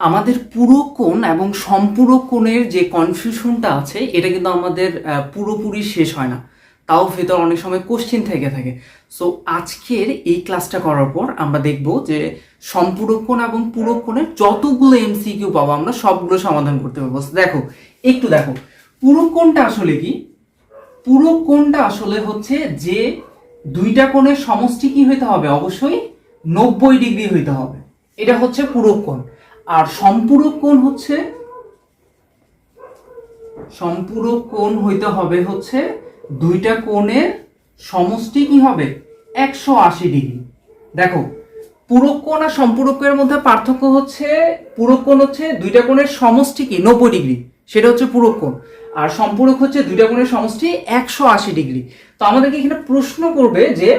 আমাদের পুরো কোণ এবং সম্পূরক কোণের যে কনফিউশনটা আছে, এটা কিন্তু আমাদের পুরোপুরি শেষ হয় না। তাও ভেতর অনেক সময় কোশ্চিন থেকে থাকে। সো আজকের এই ক্লাসটা করার পর আমরা দেখব যে সম্পূরক কোণ এবং পুরক কোণের যতগুলো এমসিকিউ পাবো, আমরা সবগুলো সমাধান করতে পারব। দেখো, একটু দেখো। পুরক কোণটা আসলে কি? পুরো কোণটা আসলে হচ্ছে যে দুইটা কোণের সমষ্টি কি হইতে হবে? অবশ্যই নব্বই ডিগ্রি হইতে হবে। এটা হচ্ছে পূরক কোণ। আর সম্পূরক কোণ হচ্ছে, সম্পূরক কোণ হইতে হবে হচ্ছে দুইটা কোণের সমষ্টি কি হবে? একশো আশি ডিগ্রি। দেখো, পূরক কোণ আর সম্পূরক কোণের মধ্যে পার্থক্য হচ্ছে, পূরক কোণ হচ্ছে দুইটা কোণের সমষ্টি কি? নব্বই ডিগ্রি। সেটা হচ্ছে পূরক কোণ। আর সম্পূরক হচ্ছে দুইটা কোণের সমষ্টি একশো আশি ডিগ্রি। তো আমাদেরকে এখানে প্রশ্ন করবে যে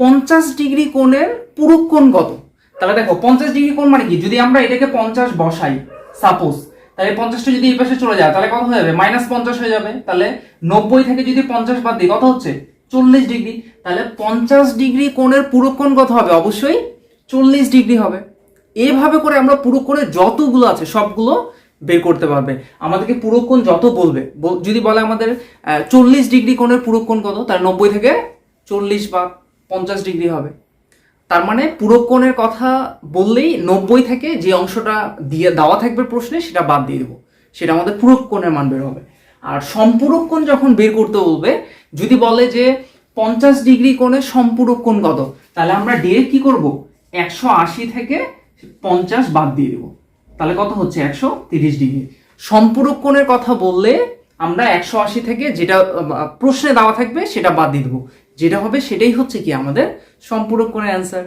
পঞ্চাশ ডিগ্রি কোণের পূরক কোণ কত? তাহলে দেখো, পঞ্চাশ ডিগ্রি কোণ মানে কি? যদি আমরা এটাকে পঞ্চাশ বসাই সাপোজ তাহলে পঞ্চাশটা যদি এই পাশে চলে যায়, তাহলে কত হয়ে যাবে? মাইনাস পঞ্চাশ হয়ে যাবে। তাহলে নব্বই থেকে যদি পঞ্চাশ বাদ দিই, কত হচ্ছে? চল্লিশ ডিগ্রি। তাহলে পঞ্চাশ ডিগ্রি কোণের কোণ কত হবে? অবশ্যই চল্লিশ ডিগ্রি হবে। এভাবে করে আমরা পূরক কোণের যতগুলো আছে, সবগুলো বের করতে পারবে। আমাদেরকে কোণ যত বলবে, বল- যদি বলে আমাদের চল্লিশ ডিগ্রি কোণের কোণ কত? তাহলে নব্বই থেকে চল্লিশ বা পঞ্চাশ ডিগ্রি হবে। তার মানে পূরক কোণের কথা বললেই নব্বই থেকে যে অংশটা দিয়ে দেওয়া থাকবে প্রশ্নে, সেটা বাদ দিয়ে দেবো। সেটা আমাদের পূরক কোণের মান বের হবে। আর সম্পূরক কোণ যখন বের করতে বলবে, যদি বলে যে পঞ্চাশ ডিগ্রি কোণের সম্পূরক কোণ কত, তাহলে আমরা ডিরেক্ট কি করব? একশো আশি থেকে পঞ্চাশ বাদ দিয়ে দেবো। তাহলে কত হচ্ছে? একশো তিরিশ ডিগ্রি। সম্পূরক কোণের কথা বললে আমরা একশো আশি থেকে যেটা প্রশ্নে দেওয়া থাকবে, সেটা বাদ দিয়ে দেবো। যেটা হবে সেটাই হচ্ছে কি আমাদের সম্পূরক কোণের অ্যান্সার